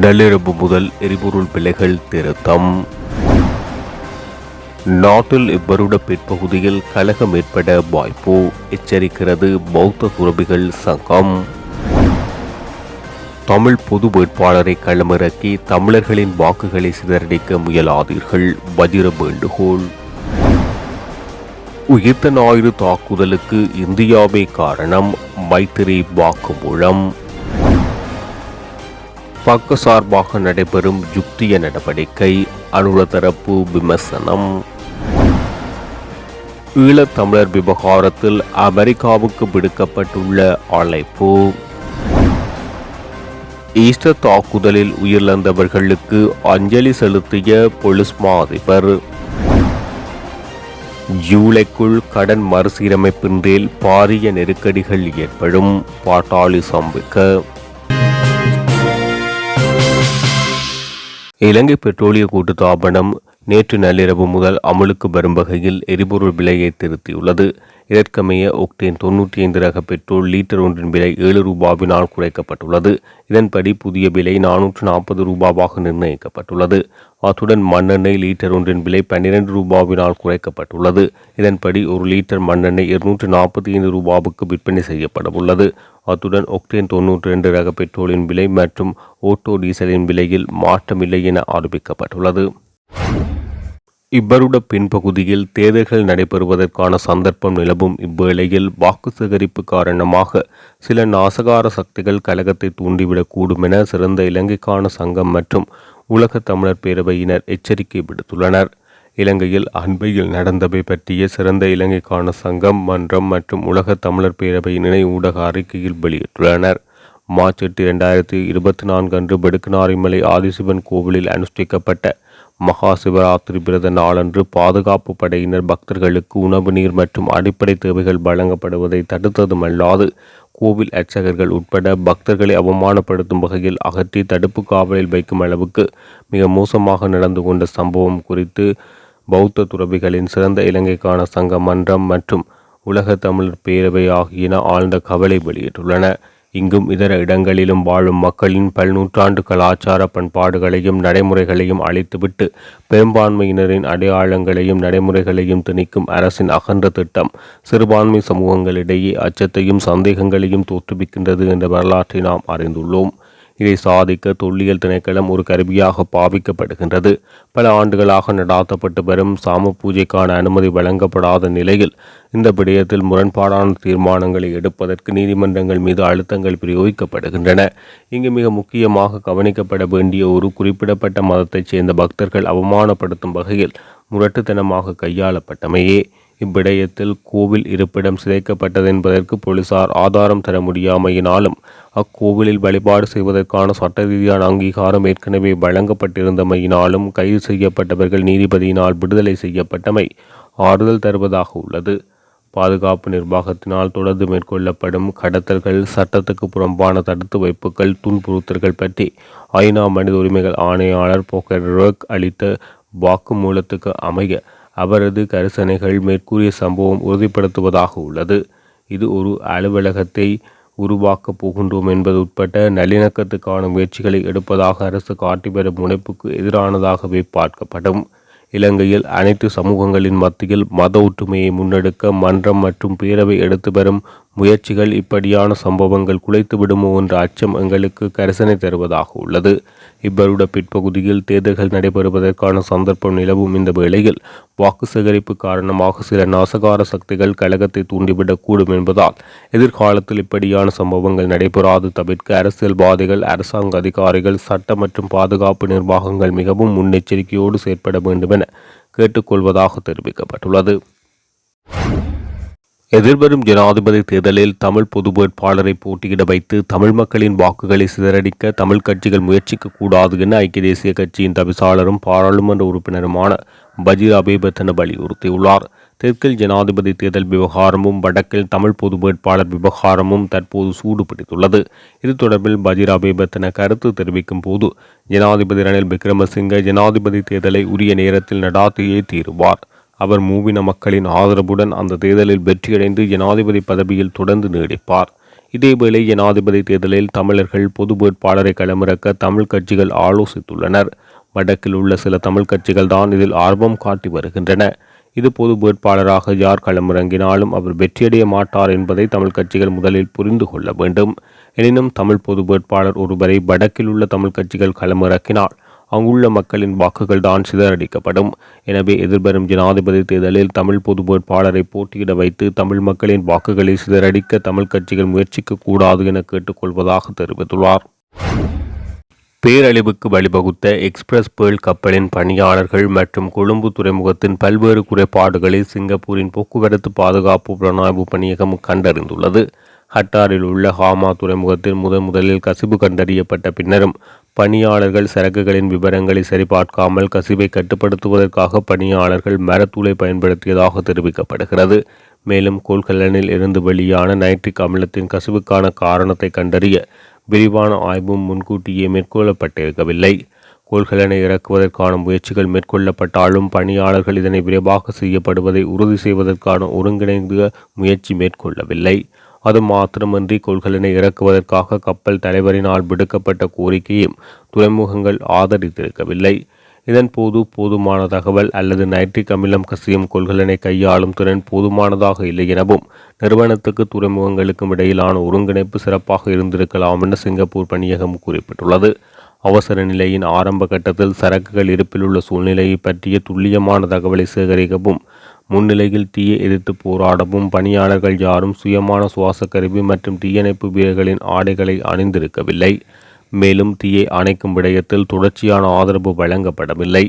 நள்ளிரவு முதல் எரிபொருள் விலைகள் திருத்தம். நாட்டில் இவ்வருட பிற்பகுதியில் கழகம் ஏற்பட வாய்ப்பு எச்சரிக்கிறது பௌத்த துறவிகள் சங்கம். தமிழ் பொது வேட்பாளரை களமிறக்கி தமிழர்களின் வாக்குகளை சிதறடிக்க முயலாதீர்கள் வஜிர வேண்டுகோள். உயிர்த்த ஞாயிறு தாக்குதலுக்கு இந்தியாவே காரணம் மைத்திரி வாக்குமூலம். பக்கசார்பாக நடைபெறும் யுக்திய நடவடிக்கை அனுலதரப்பு விமர்சனம். ஈழத்தமிழர் விவகாரத்தில் அமெரிக்காவுக்கு விடுக்கப்பட்டுள்ள அழைப்பு. ஈஸ்டர் தாக்குதலில் உயிரிழந்தவர்களுக்கு அஞ்சலி செலுத்திய பொலிஸ் மாதிபர் ஜூலைக்குள் கடன் மறுசீரமைப்பின்றில் பாரிய நெருக்கடிகள் ஏற்படும் பாட்டாளி சம்பிக்க இலங்கை பெட்ரோலிய கூட்டுத்தாபனம் நேற்று நள்ளிரவு முதல் அமலுக்கு வரும் வகையில் எரிபொருள் விலையை திருத்தியுள்ளது. இதற்கமைய ஒக்டேன் தொன்னூற்றி ஐந்து ரக பெட்ரோல் லீட்டர் ஒன்றின் விலை ஏழு ரூபாவினால் குறைக்கப்பட்டுள்ளது. இதன்படி புதிய விலை நானூற்று நாற்பது ரூபாவாக நிர்ணயிக்கப்பட்டுள்ளது. அத்துடன் மண்ணெண்ணெய் லீட்டர் ஒன்றின் விலை பன்னிரண்டு ரூபாவினால் குறைக்கப்பட்டுள்ளது. இதன்படி ஒரு லிட்டர் மண்ணெண்ணெய் இருநூற்று நாற்பத்தி ஐந்து ரூபாவுக்கு விற்பனை செய்யப்பட உள்ளது அத்துடன் ஒக்டேன் தொன்னூற்றி ரெண்டு ரக பெட்ரோலின் விலை மற்றும் ஓட்டோ டீசலின் விலையில் மாற்றமில்லை என ஆரம்பிக்கப்பட்டுள்ளது இவ்வருட பின்பகுதியில் தேர்தல்கள் நடைபெறுவதற்கான சந்தர்ப்பம் நிலவும் இவ்வேளையில் வாக்கு சேகரிப்பு காரணமாக சில நாசகார சக்திகள் கழகத்தை தூண்டிவிடக்கூடும் என சிறந்த இலங்கைக்கான சங்கம் மற்றும் உலக தமிழர் பேரவையினர் எச்சரிக்கை விடுத்துள்ளனர். இலங்கையில் அண்மையில் நடந்தவை பற்றிய சிறந்த இலங்கைக்கான சங்கம் மன்றம் மற்றும் உலக தமிழர் பேரவையின் இணை ஊடக அறிக்கையில் வெளியிட்டுள்ளனர். மார்ச் எட்டு இரண்டாயிரத்தி இருபத்தி நான்கு அன்று பெடுக்கனாரிமலை ஆதிசிவன் கோவிலில் அனுஷ்டிக்கப்பட்ட மகா சிவராத்திரி விரத நாளன்று பாதுகாப்பு படையினர் பக்தர்களுக்கு உணவு நீர் மற்றும் அடிப்படை தேவைகள் வழங்கப்படுவதை தடுத்ததுமல்லாது கோவில் அர்ச்சகர்கள் உட்பட பக்தர்களை அவமானப்படுத்தும் வகையில் அகற்றி தடுப்பு காவலில் வைக்கும் அளவுக்கு மிக மோசமாக நடந்து கொண்ட சம்பவம் குறித்து பௌத்த துறவிகளின் சிறந்த இலங்கைக்கான சங்க மன்றம் மற்றும் உலக தமிழர் பேரவை ஆகியன ஆழ்ந்த கவலை வெளியிட்டுள்ளன. இங்கும் இதர இடங்களிலும் வாழும் மக்களின் பல்நூற்றாண்டு கலாச்சார பண்பாடுகளையும் நடைமுறைகளையும் அழித்துவிட்டு பெரும்பான்மையினரின் அடையாளங்களையும் நடைமுறைகளையும் திணிக்கும் அரசின் அகன்ற திட்டம் சிறுபான்மை சமூகங்களிடையே அச்சத்தையும் சந்தேகங்களையும் தோற்றுவிக்கின்றது என்ற வரலாற்றை நாம் அறிந்துள்ளோம். இதை சாதிக்க தொல்லியல் திணைக்களம் ஒரு கருவியாக பாவிக்கப்படுகின்றது. பல ஆண்டுகளாக நடாத்தப்பட்டு வரும் சாம பூஜைக்கான அனுமதி வழங்கப்படாத நிலையில் இந்த விடயத்தில் முரண்பாடான தீர்மானங்களை எடுப்பதற்கு நீதிமன்றங்கள் மீது அழுத்தங்கள் பிரயோகிக்கப்படுகின்றன. இங்கு மிக முக்கியமாக கவனிக்கப்பட வேண்டிய ஒரு குறிப்பிடப்பட்ட மதத்தைச் சேர்ந்த பக்தர்கள் அவமானப்படுத்தும் வகையில் முரட்டுத்தனமாக கையாளப்பட்டமையே. இவ்விடயத்தில் கோவில் இருப்பிடம் சிதைக்கப்பட்டது என்பதற்கு போலீசார் ஆதாரம் தர முடியாமையினாலும் அக்கோவிலில் வழிபாடு செய்வதற்கான சட்ட ரீதியான அங்கீகாரம் ஏற்கனவே வழங்கப்பட்டிருந்தமையினாலும் கைது செய்யப்பட்டவர்கள் நீதிபதியினால் விடுதலை செய்யப்பட்டமை ஆறுதல் தருவதாக உள்ளது. பாதுகாப்பு நிர்வாகத்தினால் தொடர்ந்து மேற்கொள்ளப்படும் கடத்தல்கள் சட்டத்துக்கு புறம்பான தடுத்து வைப்புகள் துன்புறுத்தல்கள் பற்றி ஐநா மனித உரிமைகள் ஆணையாளர் போக்கர் அளித்த வாக்குமூலத்துக்கு அமைய அவரது கரிசனைகள் மேற்கூறிய சம்பவம் உறுதிப்படுத்துவதாக உள்ளது. இது ஒரு அலுவலகத்தை உருவாக்கப் போகின்றோம் என்பது உட்பட்ட நல்லிணக்கத்துக்கான முயற்சிகளை எடுப்பதாக அரசு காட்டிவரும் முனைப்புக்கு எதிரானதாகவே பார்க்கப்படும். இலங்கையில் அனைத்து சமூகங்களின் மத்தியில் மத ஒற்றுமையை முன்னெடுக்க மன்றம் மற்றும் பேரவை எடுத்து வரும் முயற்சிகள் இப்படியான சம்பவங்கள் குலைத்து விடுமோ என்ற அச்சம் எங்களுக்கு கரிசனை தருவதாக உள்ளது. இவ்வருட பிற்பகுதியில் தேர்தல்கள் நடைபெறுவதற்கான சந்தர்ப்பம் நிலவும் இந்த வேளையில் வாக்கு சேகரிப்பு காரணமாக சில நாசகார சக்திகள் கழகத்தை தூண்டிவிடக்கூடும் என்பதால் எதிர்காலத்தில் இப்படியான சம்பவங்கள் நடைபெறாது தவிர்க்க அரசியல்வாதிகள் அரசாங்க அதிகாரிகள் சட்ட மற்றும் பாதுகாப்பு நிர்வாகங்கள் மிகவும் முன்னெச்சரிக்கையோடு செயற்பட வேண்டும் என கேட்டுக்கொள்வதாக தெரிவிக்கப்பட்டுள்ளது. எதிர்வரும் ஜனாதிபதி தேர்தலில் தமிழ் பொது வேட்பாளரை போட்டியிட வைத்து தமிழ் மக்களின் வாக்குகளை சிதறடிக்க தமிழ் கட்சிகள் முயற்சிக்க கூடாது என ஐக்கிய தேசிய கட்சியின் தவிசாளரும் பாராளுமன்ற உறுப்பினருமான பஜீர் அபேபத்தன வலியுறுத்தியுள்ளார். தெற்கில் ஜனாதிபதி தேர்தல் விவகாரமும் வடக்கில் தமிழ் பொது வேட்பாளர் விவகாரமும் தற்போது சூடு பிடித்துள்ளது இது தொடர்பில் பஜீர் அபேபத்தன கருத்து தெரிவிக்கும் போது ஜனாதிபதி ரணில் விக்ரமசிங்க ஜனாதிபதி தேர்தலை உரிய நேரத்தில் நடாத்தியே தீருவார். அவர் மூவின மக்களின் ஆதரவுடன் அந்த தேர்தலில் வெற்றியடைந்து ஜனாதிபதி பதவியில் தொடர்ந்து நீடிப்பார். இதேவேளை ஜனாதிபதி தேர்தலில் தமிழர்கள் பொது வேட்பாளரை களமிறக்க தமிழ் கட்சிகள் ஆலோசித்துள்ளனர். வடக்கில் உள்ள சில தமிழ் கட்சிகள் தான் இதில் ஆர்வம் காட்டி வருகின்றன. இது பொது வேட்பாளராக யார் களமிறங்கினாலும் அவர் வெற்றியடைய மாட்டார் என்பதை தமிழ் கட்சிகள் முதலில் புரிந்து கொள்ள வேண்டும். எனினும் தமிழ் பொது வேட்பாளர் ஒருவரை வடக்கில் உள்ள தமிழ் கட்சிகள் களமிறக்கினால் அங்குள்ள மக்களின் வாக்குகள் தான் சிதறடிக்கப்படும். எனவே எதிர்வரும் ஜனாதிபதி தேர்தலில் தமிழ் பொது வேட்பாளரை போட்டியிட வைத்து தமிழ் மக்களின் வாக்குகளை சிதறடிக்க தமிழ் கட்சிகள் முயற்சிக்க கூடாது என கேட்டுக்கொள்வதாக தெரிவித்துள்ளார். பேரழிவுக்கு வழிவகுத்த எக்ஸ்பிரஸ் பேர்ல் கப்பலின் பணியாளர்கள் மற்றும் கொழும்பு துறைமுகத்தின் பல்வேறு குறைபாடுகளை சிங்கப்பூரின் போக்குவரத்து பாதுகாப்பு புலனாய்வு பணியகம் கண்டறிந்துள்ளது. ஹட்டாரில் உள்ள ஹாமா துறைமுகத்தில் முதன் முதலில் கசிவு கண்டறியப்பட்ட பின்னரும் பணியாளர்கள் சரக்குகளின் விவரங்களை சரிபார்க்காமல் கசிவை கட்டுப்படுத்துவதற்காக பணியாளர்கள் மரத்தூளை பயன்படுத்தியதாக தெரிவிக்கப்படுகிறது. மேலும் கொள்கலனில் இருந்து வெளியான நைட்ரிக் அமிலத்தின் கசிவுக்கான காரணத்தை கண்டறிய விரிவான ஆய்வும் முன்கூட்டியே மேற்கொள்ளப்பட்டிருக்கவில்லை. கொள்கலனை இறக்குவதற்கான முயற்சிகள் மேற்கொள்ளப்பட்டாலும் பணியாளர்கள் இதனை விரைவாக செய்யப்படுவதை உறுதி செய்வதற்கான ஒருங்கிணைந்த முயற்சி மேற்கொள்ளவில்லை. அது மாத்திரமன்றி கொள்கலனை இறக்குவதற்காக கப்பல் தலைவரினால் விடுக்கப்பட்ட கோரிக்கையும் துறைமுகங்கள் ஆதரித்திருக்கவில்லை. இதன்போது போதுமான தகவல் அல்லது நைட்ரிக் அமிலம் கசியும் கொள்கலனை கையாளும் திறன் போதுமானதாக இல்லை எனவும் நிறுவனத்துக்கு துறைமுகங்களுக்கும் இடையிலான ஒருங்கிணைப்பு சிறப்பாக இருந்திருக்கலாம் என சிங்கப்பூர் பணியகம் குறிப்பிட்டுள்ளது. அவசர நிலையின் ஆரம்ப கட்டத்தில் சரக்குகள் இருப்பில் உள்ள சூழ்நிலையை பற்றிய துல்லியமான தகவலை சேகரிக்கவும் முன்னிலையில் தீயை எதிர்த்து போராடவும் பணியாளர்கள் யாரும் சுயமான சுவாச கருவி மற்றும் தீயணைப்பு வீரர்களின் ஆடைகளை அணிந்திருக்கவில்லை. மேலும் தீயை அணைக்கும் விடயத்தில் தொடர்ச்சியான ஆதரவு வழங்கப்படவில்லை.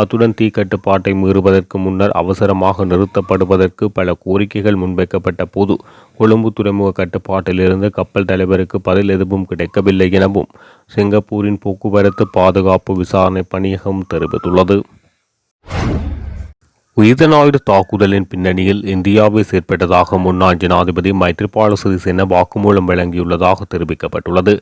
அத்துடன் தீ கட்டுப்பாட்டை மீறுவதற்கு முன்னர் அவசரமாக நிறுத்தப்படுவதற்கு பல கோரிக்கைகள் முன்வைக்கப்பட்ட போது கொழும்பு துறைமுக கட்டுப்பாட்டிலிருந்து கப்பல் தலைவருக்கு பதில் எதுவும் கிடைக்கவில்லை எனவும் சிங்கப்பூரின் போக்குவரத்து பாதுகாப்பு விசாரணை பணியகம் தெரிவித்துள்ளது. உயிர்தனாயுத தாக்குதலின் பின்னணியில் இந்தியாவை செயற்பட்டதாக முன்னாள் ஜனாதிபதி மைத்ரிபால சிறிசேன வாக்குமூலம் வழங்கியுள்ளதாக தெரிவிக்கப்பட்டுள்ளது.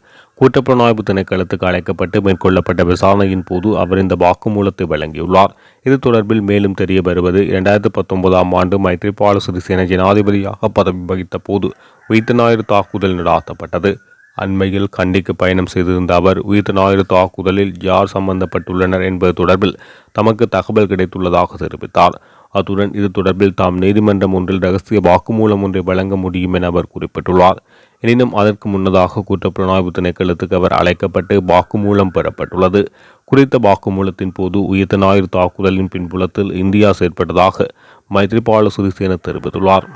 குற்றப்புலனாய்வு திணைக்களத்துக்கு அழைக்கப்பட்டு மேற்கொள்ளப்பட்ட விசாரணையின் போது அவர் இந்த வாக்குமூலத்தை வழங்கியுள்ளார். இது தொடர்பில் மேலும் தெரிய வருவது இரண்டாயிரத்தி பத்தொன்பதாம் ஆண்டு மைத்ரிபால சிறிசேன ஜனாதிபதியாக பதவி வகித்த போது உயிர்தனாயுத தாக்குதல் நடாத்தப்பட்டது. அண்மையில் கண்டிக்கு பயணம் செய்திருந்த அவர் உயிர் ஞாயிறு தாக்குதலில் யார் சம்பந்தப்பட்டுள்ளனர் என்பது தொடர்பில் தமக்கு தகவல் கிடைத்துள்ளதாக தெரிவித்தார். அத்துடன் இது தொடர்பில் தாம் நீதிமன்றம் ஒன்றில் ரகசிய வாக்குமூலம் ஒன்றை வழங்க முடியும் என அவர் குறிப்பிட்டுள்ளார். எனினும் அதற்கு முன்னதாக குற்றப்புலனாய்வு திணைக்களத்துக்கு அவர் அழைக்கப்பட்டு வாக்குமூலம் பெறப்பட்டுள்ளது. குறித்த வாக்குமூலத்தின் போது உயிர்த்த ஞாயிறு தாக்குதலின் பின்புலத்தில் இந்தியா செயற்பட்டதாக மைத்ரிபால சிறிசேன தெரிவித்துள்ளார்.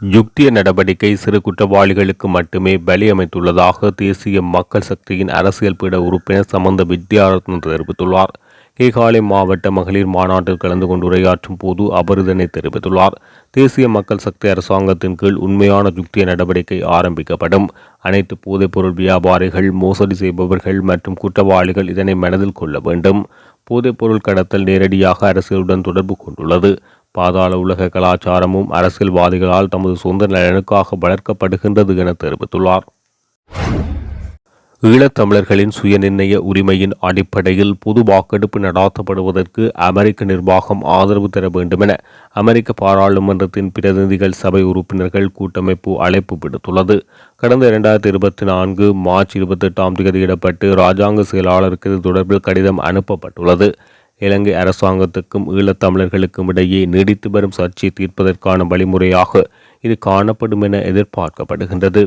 யுக்திய நடவடிக்கை சிறு குற்றவாளிகளுக்கு மட்டுமே பலி அமைத்துள்ளதாக தேசிய மக்கள் சக்தியின் அரசியல் பீட உறுப்பினர் சமந்த வித்யாரத்ன தெரிவித்துள்ளார். கேகாலை மாவட்ட மகளிர் மாநாட்டில் கலந்து கொண்டு உரையாற்றும் போது அவர் இதனை தெரிவித்துள்ளார். தேசிய மக்கள் சக்தி அரசாங்கத்தின் கீழ் உண்மையான யுக்திய நடவடிக்கை ஆரம்பிக்கப்படும். அனைத்து போதைப்பொருள் வியாபாரிகள் மோசடி செய்பவர்கள் மற்றும் குற்றவாளிகள் இதனை மனதில் கொள்ள வேண்டும். போதைப்பொருள் கடத்தல் நேரடியாக அரசியலுடன் தொடர்பு கொண்டுள்ளது. பாதாள உலக கலாச்சாரமும் அரசியல்வாதிகளால் தமது சொந்த நலனுக்காக வளர்க்கப்படுகின்றது என தெரிவித்துள்ளார். ஈழத்தமிழர்களின் சுயநிர்ணய உரிமையின் அடிப்படையில் பொது வாக்கெடுப்பு நடாத்தப்படுவதற்கு அமெரிக்க நிர்வாகம் ஆதரவு தர வேண்டுமென அமெரிக்க பாராளுமன்றத்தின் பிரதிநிதிகள் சபை உறுப்பினர்கள் கூட்டமைப்பு அழைப்பு விடுத்துள்ளது. கடந்த இரண்டாயிரத்தி இருபத்தி நான்கு மார்ச் இருபத்தி எட்டாம் தேதியிடப்பட்டு இராஜாங்க செயலாளருக்கு இது தொடர்பில் கடிதம் அனுப்பப்பட்டுள்ளது. இலங்கை அரசாங்கத்துக்கும் ஈழத்தமிழர்களுக்கும் இடையே நீடித்து வரும் சர்ச்சையை தீர்ப்பதற்கான வழிமுறையாக இது காணப்படும் என எதிர்பார்க்கப்படுகின்றது.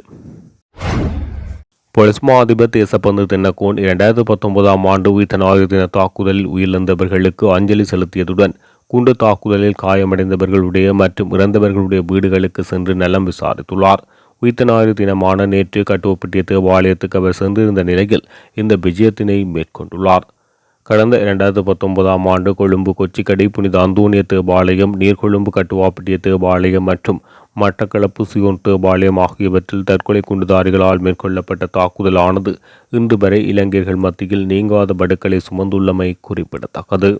பொலிஸ்மா அதிபர் தேசப்பந்து தென்னக்கோன் இரண்டாயிரத்தி பத்தொன்பதாம் ஆண்டு உயிர்த்த தின தாக்குதலில் உயிரிழந்தவர்களுக்கு அஞ்சலி செலுத்தியதுடன் குண்டு தாக்குதலில் காயமடைந்தவர்களுடைய மற்றும் இறந்தவர்களுடைய வீடுகளுக்கு சென்று நலம் விசாரித்துள்ளார். உயிர்த்த தினமான நேற்று கட்டுவப்பட்டிய தேவாலயத்துக்கு அவர் சென்றிருந்த நிலையில் இந்த விஜயத்தினை மேற்கொண்டுள்ளார். கடந்த இரண்டாயிரத்து பத்தொன்பதாம் ஆண்டு கொழும்பு கொச்சிக்கடை புனித அந்தோனிய தேவாலயம் நீர்கொழும்பு கட்டுவாப்பட்டிய தேவாலயம் மற்றும் மட்டக்களப்பு சியோன் தேவாலயம் ஆகியவற்றில் தற்கொலை குண்டுதாரிகளால் மேற்கொள்ளப்பட்ட தாக்குதலானது இன்று வரை இளைஞர்கள் மத்தியில் நீங்காத படுக்களை சுமந்துள்ளமை குறிப்பிடத்தக்கது.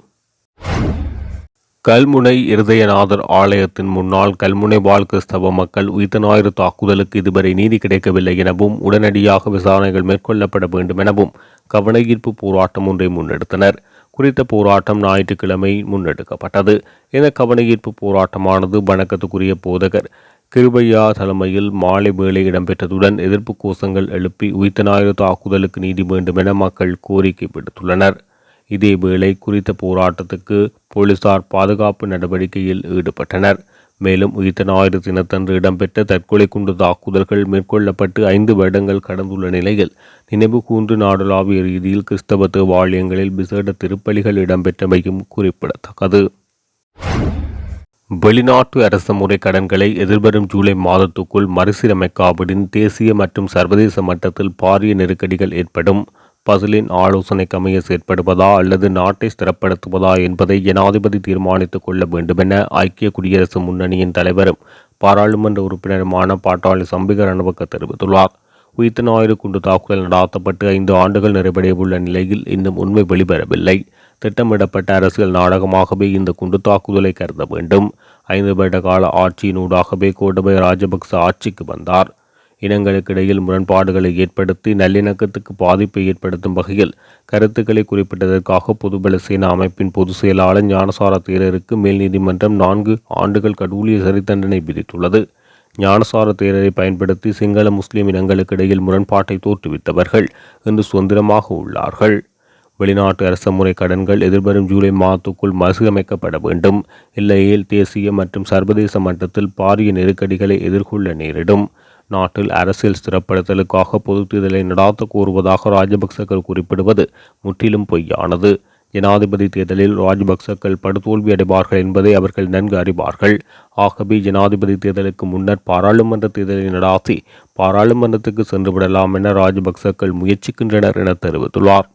கல்முனை இருதயநாதர் ஆலயத்தின் முன்னாள் கல்முனை வாழ் கிறிஸ்தவ மக்கள் உயிர்த்த ஞாயிறு தாக்குதலுக்கு இதுவரை நீதி கிடைக்கவில்லை எனவும் உடனடியாக விசாரணைகள் மேற்கொள்ளப்பட வேண்டும் எனவும் கவனஈர்ப்பு போராட்டம் ஒன்றை முன்னெடுத்தனர். குறித்த போராட்டம் ஞாயிற்றுக்கிழமை முன்னெடுக்கப்பட்டது. இந்த கவனஈர்ப்பு போராட்டமானது வணக்கத்துக்குரிய போதகர் கிருபையா தலைமையில் மாலை வேளை இடம்பெற்றதுடன் எதிர்ப்பு கோஷங்கள் எழுப்பி உயிர்த்த ஞாயிறு தாக்குதலுக்கு நீதி வேண்டும் என மக்கள் கோரிக்கை விடுத்துள்ளனர். இதேவேளை குறித்த போராட்டத்துக்கு போலீசார் பாதுகாப்பு நடவடிக்கையில் ஈடுபட்டனர். மேலும் உயிர்த்த ஞாயிறு தினத்தன்று இடம்பெற்ற தற்கொலை குண்டு தாக்குதல்கள் மேற்கொள்ளப்பட்டு ஐந்து வருடங்கள் கடந்துள்ள நிலையில் நினைவு கூன்று நாடளாவிய ரீதியில் கிறிஸ்தவ தேவாலயங்களில் விசேட திருப்பலிகள் இடம்பெற்றமையும் குறிப்பிடத்தக்கது. வெளிநாட்டு அரச முறை கடன்களை எதிர்வரும் ஜூலை மாதத்துக்குள் மறுசீரமைக்காவிடின் தேசிய மற்றும் சர்வதேச மட்டத்தில் பாரிய நெருக்கடிகள் ஏற்படும். பசிலின் ஆலோசனைக்கு அமைய செயற்படுவதா அல்லது நாட்டை ஸ்திரப்படுத்துவதா என்பதை ஜனாதிபதி தீர்மானித்துக் கொள்ள வேண்டுமென ஐக்கிய குடியரசு முன்னணியின் தலைவரும் பாராளுமன்ற உறுப்பினருமான பாட்டாளி சம்பிகர் ரணவக்க தெரிவித்துள்ளார். உயிர்த்த ஞாயிறு குண்டு தாக்குதல் நடாத்தப்பட்டு ஐந்து ஆண்டுகள் நிறைவடையவுள்ள நிலையில் இன்னும் உண்மை வெளிவரவில்லை. திட்டமிடப்பட்ட அரசியல் நாடகமாகவே இந்த குண்டு தாக்குதலை கருத வேண்டும். ஐந்து வருட கால ஆட்சியினூடாகவே கோட்டபய ராஜபக்ச ஆட்சிக்கு வந்தார். இனங்களுக்கிடையில் முரண்பாடுகளை ஏற்படுத்தி நல்லிணக்கத்துக்கு பாதிப்பை ஏற்படுத்தும் வகையில் கருத்துக்களை குறிப்பிட்டதற்காக பொதுபல சேனா அமைப்பின் பொதுச் செயலாளர் ஞானசார தேரருக்கு மேல் நீதிமன்றம் நான்கு ஆண்டுகள் கடூழிய சிறை தண்டனை விதித்துள்ளது. ஞானசார தேரரை பயன்படுத்தி சிங்கள முஸ்லிம் இனங்களுக்கிடையில் முரண்பாட்டை தோற்றுவித்தவர்கள் இன்று சுதந்திரமாக உள்ளார்கள். வெளிநாட்டு அரச முறை கடன்கள் எதிர்வரும் ஜூலை மாதத்துக்குள் மறுசீரமைக்கப்பட வேண்டும். இல்லையேல் தேசிய மற்றும் சர்வதேச மட்டத்தில் பாரிய நெருக்கடிகளை எதிர்கொள்ள நேரிடும். நாட்டில் அரசியல் ஸ்திரப்படுத்தலுக்காக பொது தேர்தலை நடாத்த கூறுவதாக ராஜபக்சக்கள் குறிப்பிடுவது முற்றிலும் பொய்யானது. ஜனாதிபதி தேர்தலில் ராஜபக்சக்கள் படுதோல்வி அடைவார்கள் என்பதை அவர்கள் நன்கு அறிவார்கள். ஆகவே ஜனாதிபதி தேர்தலுக்கு முன்னர் பாராளுமன்ற தேர்தலை நடாத்தி பாராளுமன்றத்துக்கு சென்றுவிடலாம் என ராஜபக்சக்கள் முயற்சிக்கின்றனர் என தெரிவித்துள்ளார்.